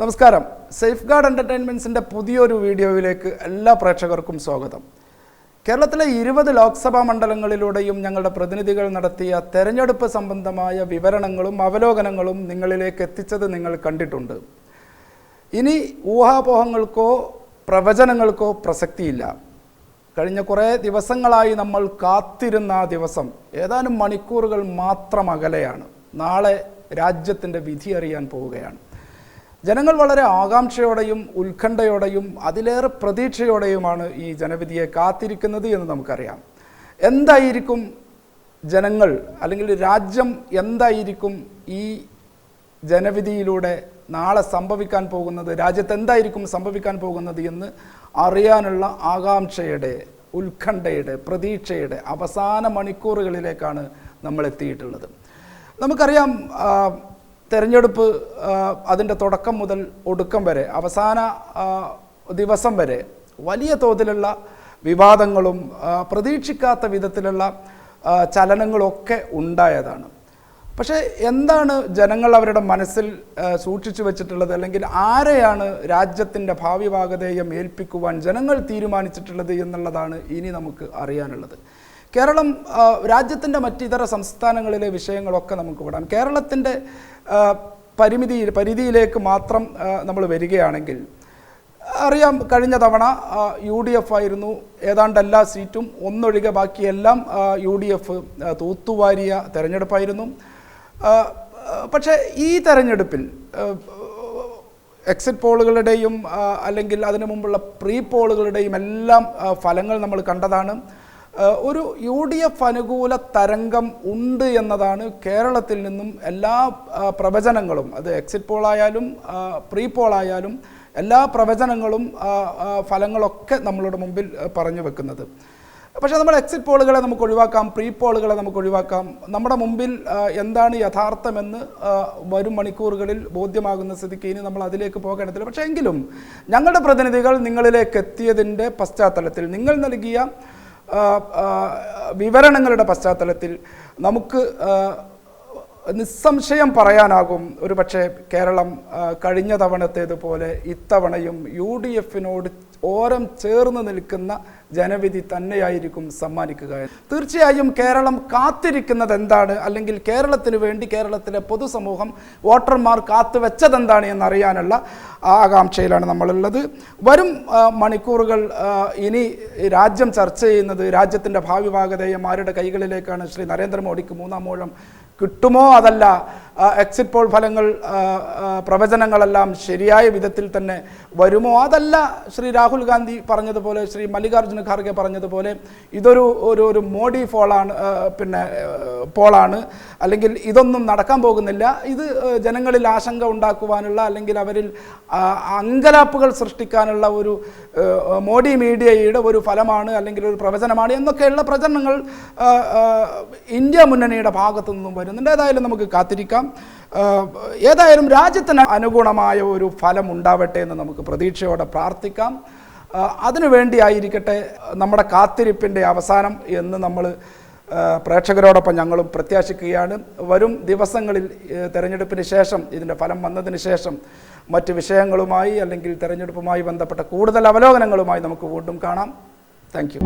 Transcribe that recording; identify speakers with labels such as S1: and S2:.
S1: നമസ്കാരം. Safe guard എന്റർടൈൻമെന്റ്സിന്റെ പുതിയൊരു വീഡിയോയിലേക്ക് എല്ലാ പ്രേക്ഷകർക്കും സ്വാഗതം. കേരളത്തിലെ ഇരുപത് ലോക്സഭാ മണ്ഡലങ്ങളിലൂടെയും ഞങ്ങളുടെ പ്രതിനിധികൾ നടത്തിയ തെരഞ്ഞെടുപ്പ് സംബന്ധമായ വിവരണങ്ങളും അവലോകനങ്ങളും നിങ്ങളിലേക്ക് എത്തിച്ചത് നിങ്ങൾ കണ്ടിട്ടുണ്ട്. ഇനി ഊഹാപോഹങ്ങൾക്കോ പ്രവചനങ്ങൾക്കോ പ്രസക്തിയില്ല. കഴിഞ്ഞ കുറേ ദിവസങ്ങളായി നമ്മൾ കാത്തിരുന്ന ആ ദിവസം ഏതാനും മണിക്കൂറുകൾ മാത്രം അകലെയാണ്. നാളെ രാജ്യത്തിന്റെ വിധി അറിയാൻ പോവുകയാണ്. ജനങ്ങൾ വളരെ ആകാംക്ഷയോടെയും ഉത്കണ്ഠയോടെയും അതിലേറെ പ്രതീക്ഷയോടെയുമാണ് ഈ ജനവിധിയെ കാത്തിരിക്കുന്നത് എന്ന് നമുക്കറിയാം. എന്തായിരിക്കും ജനങ്ങൾ അല്ലെങ്കിൽ രാജ്യം എന്തായിരിക്കും ഈ ജനവിധിയിലൂടെ നാളെ സംഭവിക്കാൻ പോകുന്നത് രാജ്യത്ത് എന്തായിരിക്കും സംഭവിക്കാൻ പോകുന്നത് എന്ന് അറിയാനുള്ള ആകാംക്ഷയുടെ ഉത്കണ്ഠയുടെ പ്രതീക്ഷയുടെ അവസാന മണിക്കൂറുകളിലേക്കാണ് നമ്മൾ എത്തിയിട്ടുള്ളത് നമുക്കറിയാം തെരഞ്ഞെടുപ്പ് അതിന്റെ തുടക്കം മുതൽ ഒടുക്കം വരെ അവസാന ദിവസം വരെ വലിയ തോതിലുള്ള വിവാദങ്ങളും പ്രതീക്ഷിക്കാത്ത വിധത്തിലുള്ള ചലനങ്ങളൊക്കെ ഉണ്ടായതാണ്. പക്ഷേ എന്താണ് ജനങ്ങൾ അവരുടെ മനസ്സിൽ സൂക്ഷിച്ചു വെച്ചിട്ടുള്ളത്? അല്ലെങ്കിൽ ആരെയാണ് രാജ്യത്തിന്റെ ഭാവി ഭാഗതേയം ഏൽപ്പിക്കുവാൻ ജനങ്ങൾ തീരുമാനിച്ചിട്ടുള്ളത് എന്നുള്ളതാണ് ഇനി നമുക്ക് അറിയാനുള്ളത്. കേരളം രാജ്യത്തിന്റെ മറ്റിതര സംസ്ഥാനങ്ങളിലെ വിഷയങ്ങളൊക്കെ നമുക്ക് വിടാം. കേരളത്തിന്റെ പരിമിതി പരിധിയിലേക്ക് മാത്രം നമ്മൾ വരികയാണെങ്കിൽ അറിയാം കഴിഞ്ഞ തവണ യു ഡി എഫ് ആയിരുന്നു ഏതാണ്ട് എല്ലാ സീറ്റും ഒന്നൊഴികെ ബാക്കിയെല്ലാം യു ഡി എഫ് തൂത്തുവാരിയ തെരഞ്ഞെടുപ്പായിരുന്നു. പക്ഷേ ഈ തെരഞ്ഞെടുപ്പിൽ എക്സിറ്റ് പോളുകളുടെയും അല്ലെങ്കിൽ അതിനു മുമ്പുള്ള പ്രീ പോളുകളുടെയും എല്ലാം ഫലങ്ങൾ നമ്മൾ കണ്ടതാണ്. ഒരു യു ഡി എഫ് അനുകൂല തരംഗം ഉണ്ട് എന്നതാണ് കേരളത്തിൽ നിന്നും എല്ലാ പ്രവചനങ്ങളും. അത് എക്സിറ്റ് പോളായാലും പ്രീ പോളായാലും എല്ലാ പ്രവചനങ്ങളും ഫലങ്ങളൊക്കെ നമ്മളുടെ മുമ്പിൽ പറഞ്ഞു വെക്കുന്നത്. പക്ഷേ നമ്മൾ എക്സിറ്റ് പോളുകളെ നമുക്ക് ഒഴിവാക്കാം പ്രീ പോളുകളെ നമുക്ക് ഒഴിവാക്കാം. നമ്മുടെ മുമ്പിൽ എന്താണ് യഥാർത്ഥമെന്ന് വരും മണിക്കൂറുകളിൽ ബോധ്യമാകുന്ന സ്ഥിതിക്ക് ഇനി നമ്മൾ അതിലേക്ക് പോകേണ്ടതില്ല. പക്ഷേ എങ്കിലും ഞങ്ങളുടെ പ്രതിനിധികൾ നിങ്ങളിലേക്ക് എത്തിയതിന്റെ പശ്ചാത്തലത്തിൽ നിങ്ങൾ നൽകിയ വിവരണങ്ങളുടെ പശ്ചാത്തലത്തിൽ നമുക്ക് നിസ്സംശയം പറയാനാകും. ഒരു പക്ഷേ കേരളം കഴിഞ്ഞ തവണത്തേതുപോലെ ഇത്തവണയും യു ഡി എഫിനോട് ഓരം ചേർന്ന് നിൽക്കുന്ന ജനവിധി തന്നെയായിരിക്കും സമ്മാനിക്കുക. തീർച്ചയായും കേരളം കാത്തിരിക്കുന്നത് എന്താണ്? അല്ലെങ്കിൽ കേരളത്തിന് വേണ്ടി കേരളത്തിലെ പൊതുസമൂഹം വോട്ടർമാർ കാത്തുവെച്ചതെന്താണ് എന്നറിയാനുള്ള ആകാംക്ഷയിലാണ് നമ്മളുള്ളത്. വരും മണിക്കൂറുകൾ ഇനി രാജ്യം ചർച്ച ചെയ്യുന്നത് രാജ്യത്തിന്റെ ഭാവി ഭാഗതയെ ആരുടെ കൈകളിലേക്കാണ്? ശ്രീ നരേന്ദ്രമോദിക്ക് മൂന്നാം മൂഴം കിട്ടുമോ? അതല്ല എക്സിറ്റ് പോൾ ഫലങ്ങൾ പ്രവചനങ്ങളെല്ലാം ശരിയായ വിധത്തിൽ തന്നെ വരുമോ? അതല്ല ശ്രീ രാഹുൽ ഗാന്ധി പറഞ്ഞതുപോലെ ശ്രീ മല്ലികാർജുന ഖാർഗെ പറഞ്ഞതുപോലെ ഇതൊരു ഒരു ഒരു മോഡി ഫോളാണ് പിന്നെ പോളാണ്. അല്ലെങ്കിൽ ഇതൊന്നും നടക്കാൻ പോകുന്നില്ല. ഇത് ജനങ്ങളിൽ ആശങ്ക ഉണ്ടാക്കുവാനുള്ള അല്ലെങ്കിൽ അവരിൽ അങ്കലാപ്പുകൾ സൃഷ്ടിക്കാനുള്ള ഒരു മോഡി മീഡിയയുടെ ഒരു ഫലമാണ് അല്ലെങ്കിൽ ഒരു പ്രവചനമാണ് എന്നൊക്കെയുള്ള പ്രചരണങ്ങൾ ഇന്ത്യ മുന്നണിയുടെ ഭാഗത്തു നിന്നും വരുന്നുണ്ട്. ഏതായാലും നമുക്ക് കാത്തിരിക്കാം. ഏതായാലും രാജ്യത്തിന് അനുഗുണമായ ഒരു ഫലം ഉണ്ടാവട്ടെ എന്ന് നമുക്ക് പ്രതീക്ഷയോടെ പ്രാർത്ഥിക്കാം. അതിനു വേണ്ടിയായിരിക്കട്ടെ നമ്മുടെ കാത്തിരിപ്പിന്റെ അവസാനം എന്ന് നമ്മൾ പ്രേക്ഷകരോടൊപ്പം ഞങ്ങളും പ്രത്യാശിക്കുകയാണ്. വരും ദിവസങ്ങളിൽ തെരഞ്ഞെടുപ്പിന് ശേഷം ഇതിന്റെ ഫലം വന്നതിന് ശേഷം മറ്റ് വിഷയങ്ങളുമായി അല്ലെങ്കിൽ തെരഞ്ഞെടുപ്പുമായി ബന്ധപ്പെട്ട കൂടുതൽ അവലോകനങ്ങളുമായി നമുക്ക് വീണ്ടും കാണാം. താങ്ക്